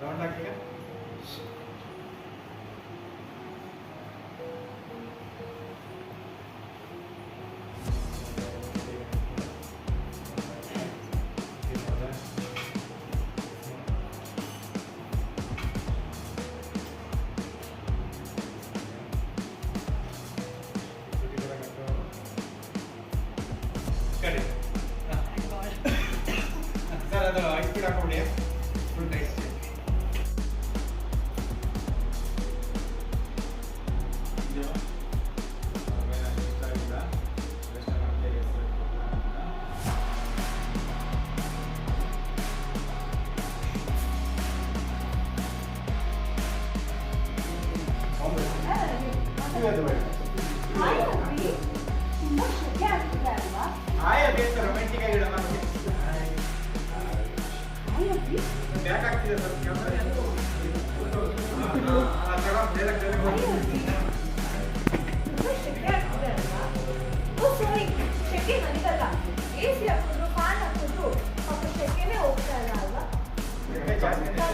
Round ಹಾಕಿ ಕಡೆ sir ಅದು ice cream ಹಾಕೊಂಬಿಡಿ ಫುಲ್ ಟೈಸ್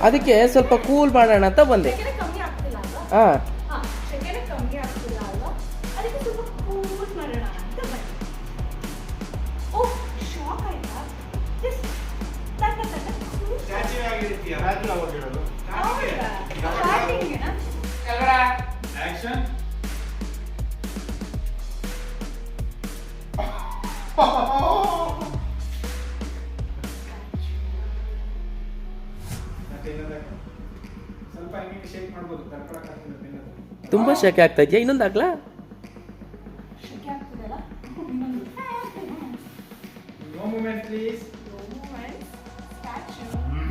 ಅದಕ್ಕೆ ಸ್ವಲ್ಪ ಕೂಲ್ ಮಾಡೋಣ ಅಂತ ಬಂದೆ. ಹಾಂ ಆಗಿರ್ತೀಯ ರಾಜು ಅವಾಗಿರೋದು ಹೌದಾ? ಸ್ಟಾರ್ಟಿಂಗೇನಾ ಆಕ್ಷನ್ ತುಂಬ ಶೆಕೆ ಆಗ್ತಾ ಇದೆಯಾ? ಇನ್ನೊಂದು ಆಗ್ಲಾ ಶೆಕೆ ಪ್ಲೀಸ್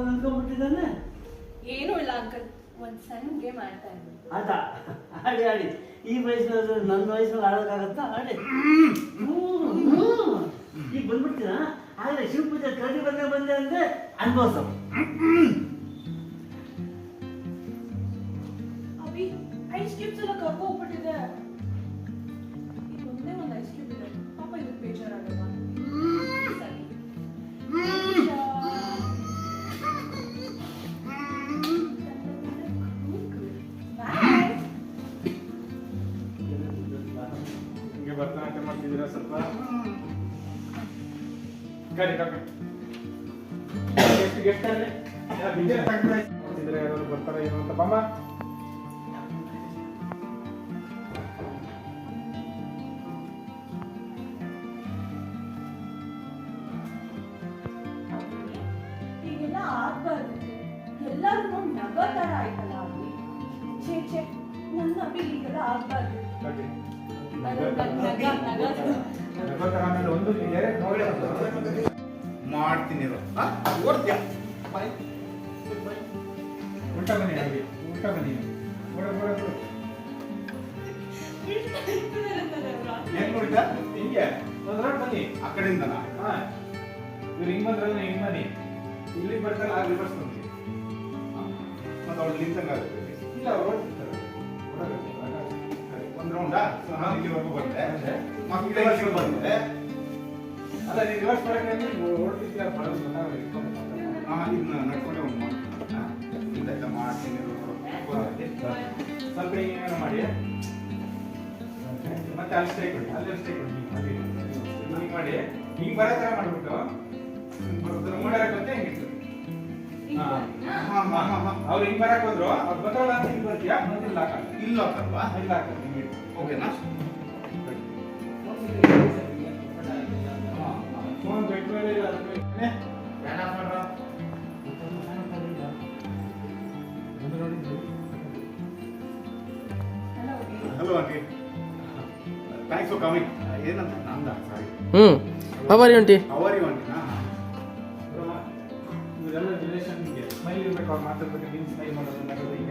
ಅಂದ್ಕೊಂಡ್ಬಿಟ್ಟಿದ್ದಾನೆ ಏನೂ ಇಲ್ಲ ಅಂಕಲ್ ಒಂದ್ ಸಣ್ಣ ಗೇಮ್ ಆಡ್ತಾ ಇದ್ದೀನಿ ಆಟ ಆಡಿ ಆಡಿ ಈ ವಯಸ್ಸಿನಲ್ಲಿ ನನ್ನ ವಯಸ್ಸಲ್ಲಿ ಆಡೋಕ್ಕಾಗತ್ತಾ? ಆಡಿ ಈಗ ಬಂದ್ಬಿಡ್ತೀನಾ ಆಗಲೇ ಶಿವಪೂಜೆ ಕರಡಿ ಬಂದೆ ಬಂದೆ ಅಂದ್ರೆ ಅನ್ಭವಿಸ. ಅಭಿ ಐಸ್ ಕ್ಯೂಬ್ಸ್ ಎಲ್ಲ ಕರ್ಕೊ ಮಾಡ್ತಿದ್ದೀರಾ ಸ್ವಲ್ಪ ಎಷ್ಟು ಗೆಸ್ಟ್ ಅಲ್ಲಿ ಯಾರು ಬರ್ತಾರೆ ಏನು ಅಂತ. ಬಮ್ಮ ಎಲ್ಲರೂ ನಗ ತರ ಆಯ್ತಲ್ಲ ಛೇ ಛೇ ನನ್ನ ಅಭಿ ಈಗೆಲ್ಲ ಆಗ್ಬಾರ್ದು. ಮಾಡ್ತೀನಿ? ಓಡ್ತೀಯ. ಉಲ್ಟಾ ಬನ್ನಿ ಹಾಗೆ ಉಲ್ಟಾ ಬನ್ನಿ. ಓಡ ಓಡ ಓಡ. ಹೆಂಗ್. ಬನ್ನಿ. ಆ ಕಡೆಯಿಂದನಾ? ಹಾ. ಇವ್ರು ಹಿಂಗ್ ಬಂದ್ರಲ್ಲ ಹಿಂಗ್ ಬನ್ನಿ. ಇಲ್ಲಿ ಬರ್ತಾರೆ ಆ ರಿವರ್ಸ್ ಮತ್ತೆ ಅವ್ಳು ನಿಂತಂಗಾಗುತ್ತೆ. ಇಲ್ಲ ಓಡ್ತಿರ್ತಾರೆ. ಓಡಾಗುತ್ತೆ, ಓಡಾಗುತ್ತೆ. ಒಂದ್ ರೌಂಡಾ ಇಲ್ಲಿವರೆಗೂ ಬಂದೆ. ಮತ್ತೆ ಇಲ್ಲಿವರೆಗೂ ಬಂದೆ. ಅಲ್ಲ ನೀವು ರಿವರ್ಸ್ ಮಾಡಕ್ಕೆ ಓಡ್ತಿದ್ದೀರಾ ಇದನ್ನ ನಡ್ಕೊಂಡೆ ಒಂದು ಮಾಡ್ತೀನಿ. ಹಿಂದೆ ಎಲ್ಲ ಮಾಡ್ತೀನಿ ಸ್ವಲ್ಪ ಮಾಡಿ. ಮತ್ತೆ ಅಲ್ಲಿ ಸ್ಟೇ ಕೊಡಿ ಅಲ್ಲಿ ಸ್ಟೇ ಕೊಡಿ ಅಲ್ಲಿ ಹಿಂಗ್ ಮಾಡಿ. ಹಿಂಗೆ ಬರೋ ತರ ಮಾಡ್ಬಿಟ್ಟು. ಹಾ ಹಾ ಅವ್ರು ಹಿಂಗ್ ಬರಕ್ ಬಂದ್ರು ಅವ್ರು ಬರೋಲ್ಲ ಅಂತ ಹಿಂಗ್ ಬರ್ತೀಯಾ? ಇಲ್ಲ ಇಲ್ಲ ಅಲ್ವಾ ಇಲ್ಲ ಓಕೆನಾ? ಫೋನ್ ಆಫ್ ಮಾಡ್ರ hello aunty thanks for coming ಏನಂತ? ನಂದ? ಸಾರಿ ಹ್ಞೂ ಅವರಿ ಆಂಟಿ ಅವರಿ ಆಂಟಿನಾ ಮಾತಾಡ್ಬೇಕು ನೀನು ಸ್ಮೈಲ್ ಮಾಡೋದು ನಗೋದು